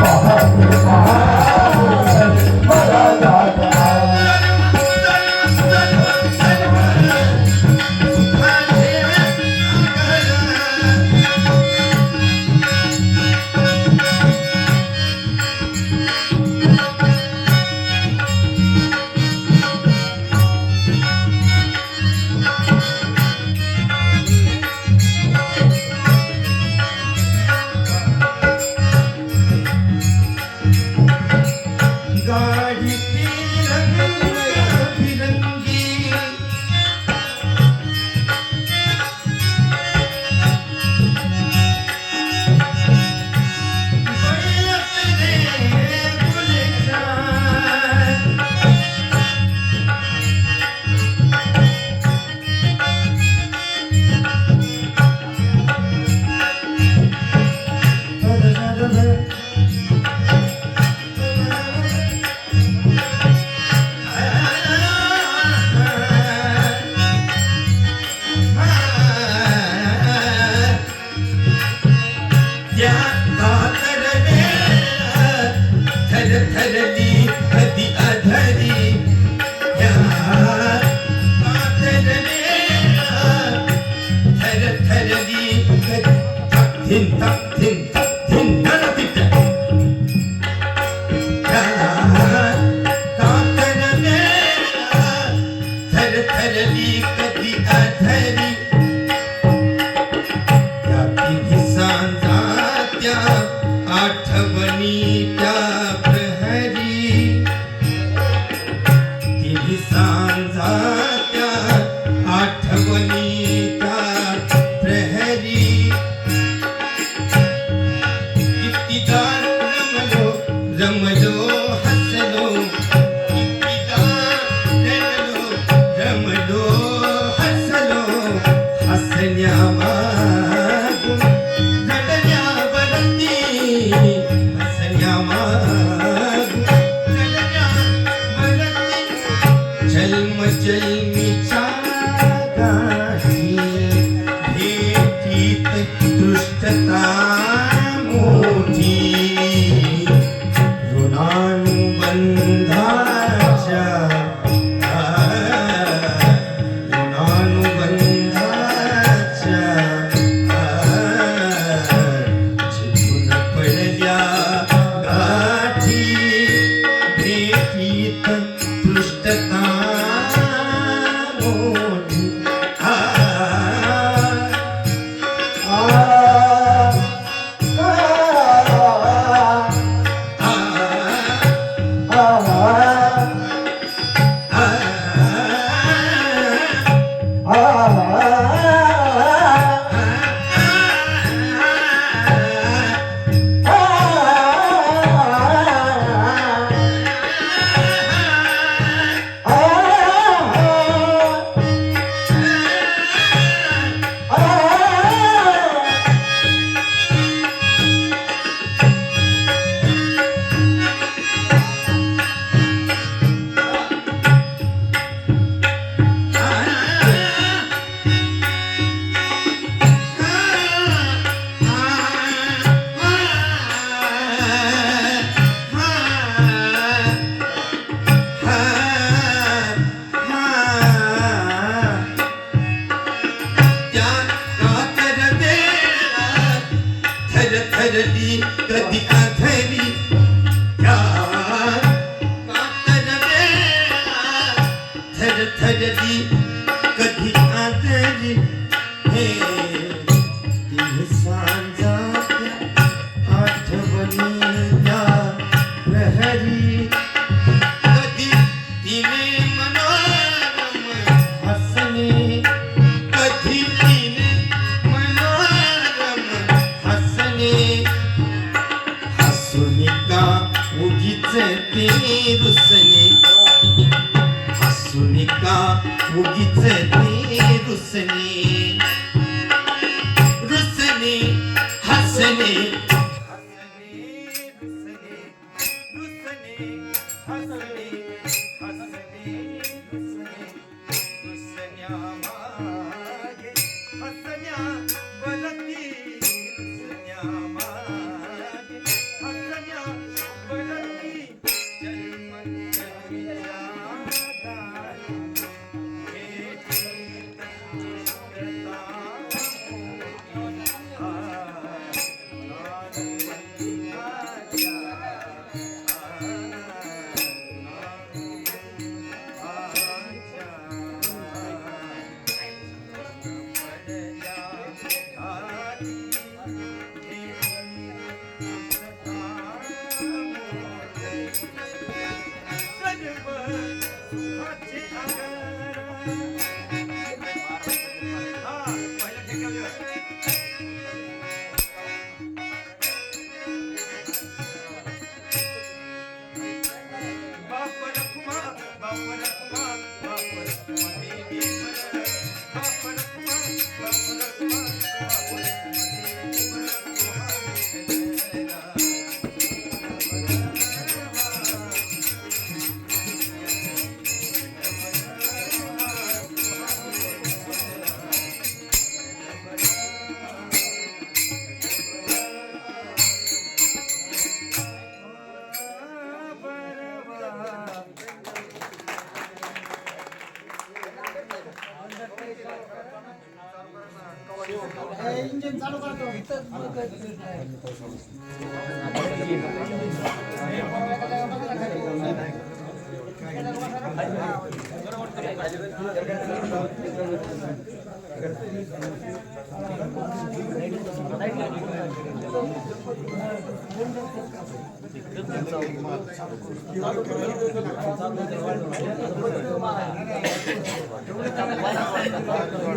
Oh, जन्म जन्मीच्या गाठी भेटीत दृष्टता आधरी हे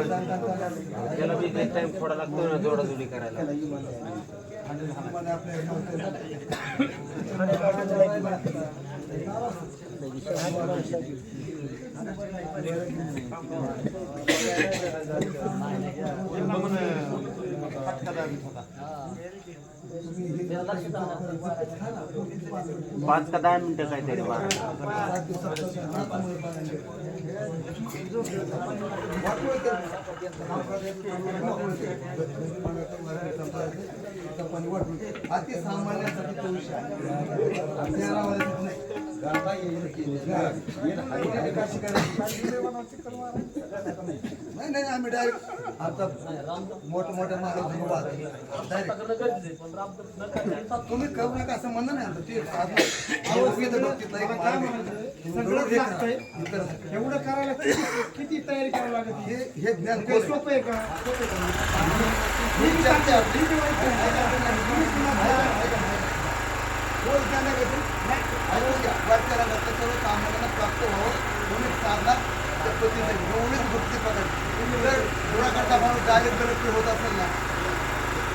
त्याला बी टाइम थोडा लागतो ना जोडाजोडी करायला. पाच का दहा मिनिटं काहीतरी बा अति अतिसामान्यासाठी तो विषय आहे नाही. गाडा येईल की येईल. एका शिकायला- नाही नाही आम्ही डायरेक्ट आता मोठ्या मोठ्या माणसाला डायरेक्ट तुम्ही करू नका असं म्हणणं नाही आमचं ते साधनं- आरोग्याच्या बाबतीतला एक मार्ग आहे. सगळंच हे करा. लागतंय. हे करा. एवढं करायला किती- किती तयारी करावी लागते हे हे ज्ञान हे कोण आहे? सोपं आहे का ही चर्चा आपली. कोण सर्व कामाला प्राप्त व्हावं. म्हणून साधना त्या पद्धतीने एवढीच भक्ती पकड जर गुणाकारचा माणूस डायरेक्ट कलेक्ट होत असेल ना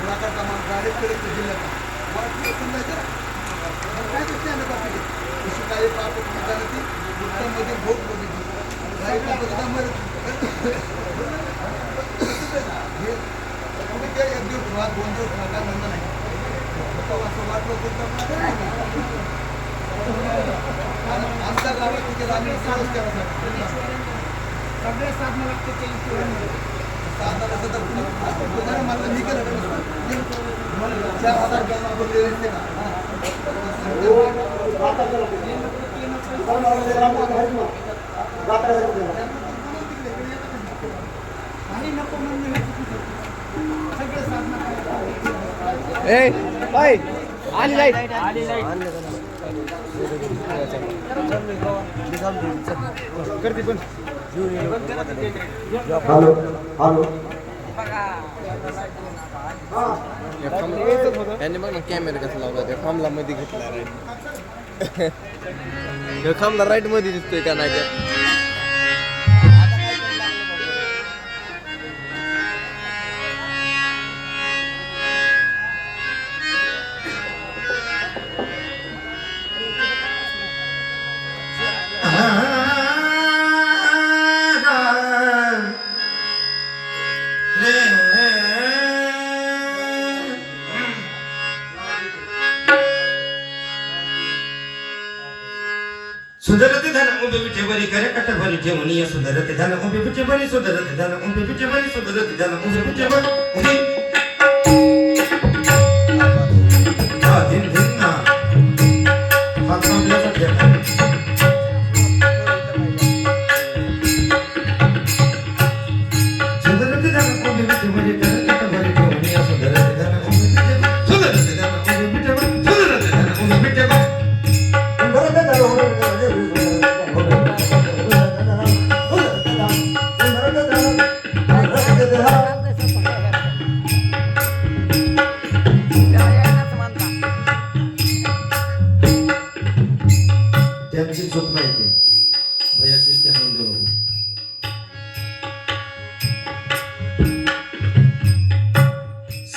गुणाकारचा माणूस डायरेक्ट कलेक्ट जिल्ह्याचा वाटतं समजायचं मग काय ते आम्ही बाकी तशी काही प्राप्त झाली ती गुप्तामध्ये भोग बघितली. हे तुम्ही ते एक दिवस राहा दोन दिवस राहा म्हणणं नाही. असं वाटलं तर जमणार नाही. आमच्या गावात तिथे आम्ही लागते ते साधा कसं पुन्हा मी केलं चार हजार जमा असते आणि नको हॅलो हॅलो. त्याने बघ ना कॅमेरा कसा लावला त्या खांबला मध्ये घेतला राईट खांबला राईटमध्ये दिसतोय का नाही उभे पिठे बरी करे कट भरी ठेवणी सुधरते झालं उभे पिठे बरी सुधरते झालं उभे पिठे बरी सुधरते झालं उभे पिठे बरी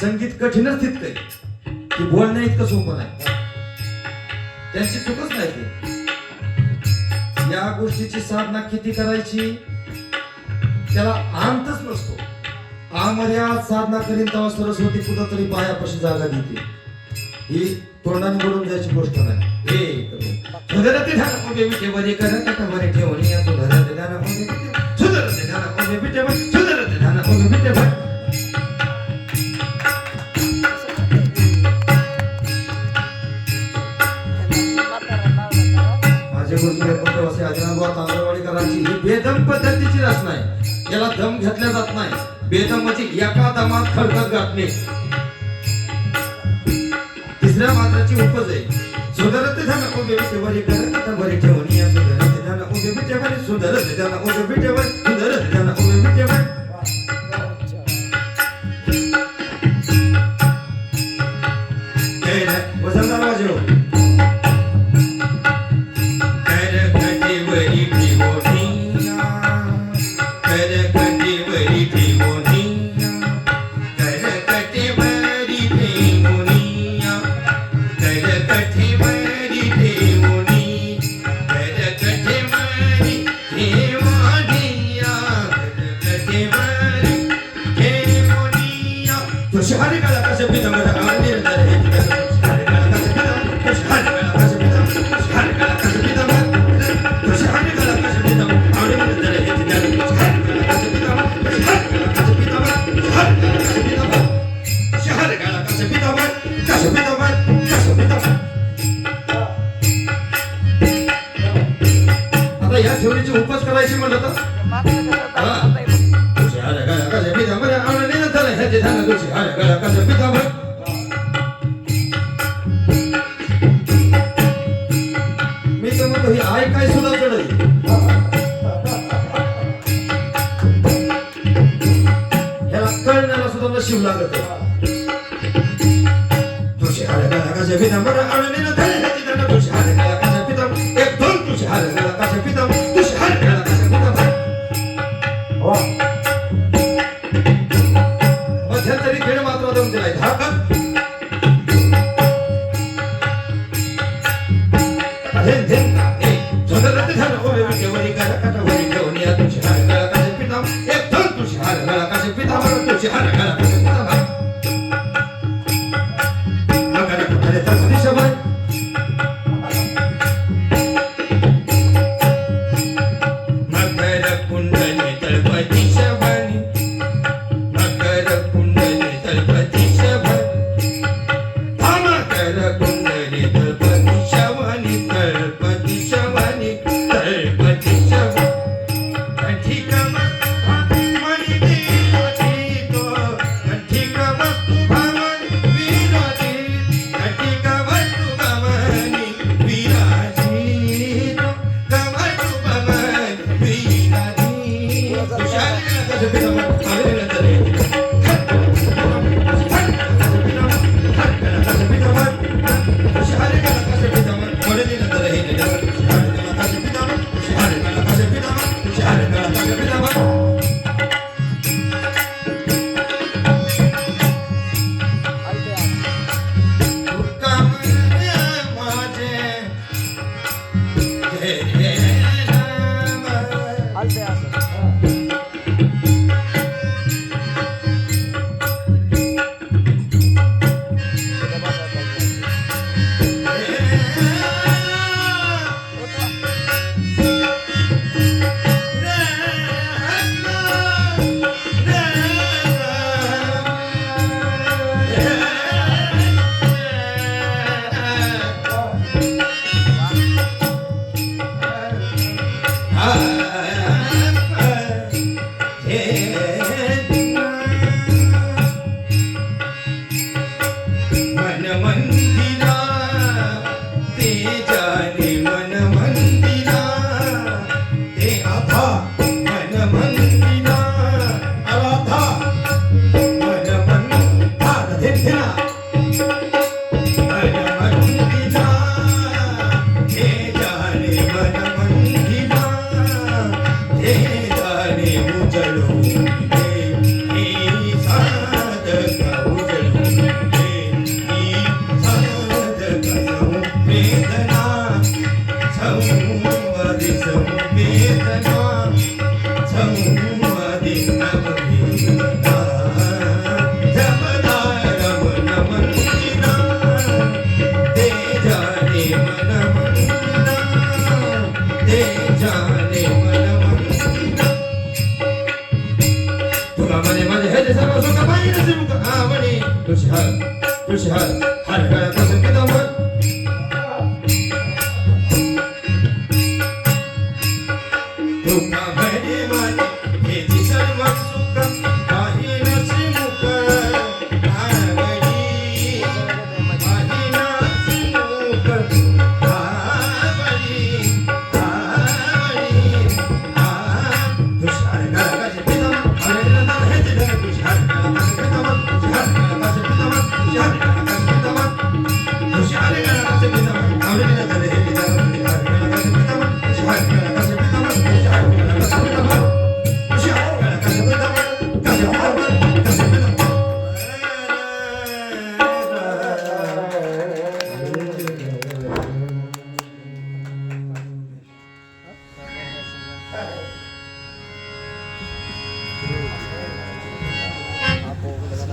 संगीत कठीणच तितकं की बोलणं इतकं सोपं नाही. त्यांची चुकच नाही ते. या गोष्टीची साधना किती करायची? त्याला अंतच नसतो. आमध्ये साधना करीन तेव्हा सरस्वती कुठं तरी पायापाशी जागा देते ही तोंडाने बोलून जायची गोष्ट नाही. हे सुधरते ध्यान उभे विटे बरे कर कट ठेवणी या सुधरते ध्यान उभे विटे सुधरते ध्यान उभे विटे बरे बेदम पद्धतीची रचना आहे याला दम घेतला जात नाही. बेदम म्हणजे एका दमात खडखड गाठणे तिसऱ्या मात्राची उपज आहे. सुधारते ध्यान उभे विटेवर ठेवणी. सुधारते ध्यान उभे विटेवर सुधारते ध्यान उभे विटेवर सुधारते Jeffy number, I'm a చెప్పిన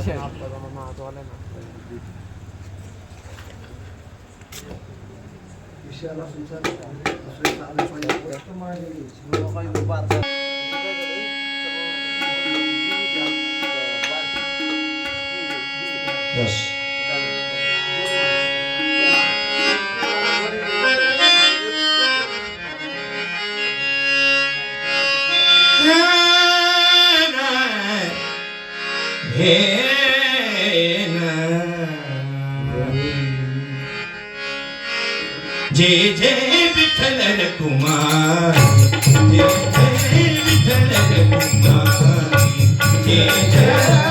siya. Siguro kayo bubata. Yes. जय जय विठ्ठल कुमार जय जय विठ्ठल कुमार जय जय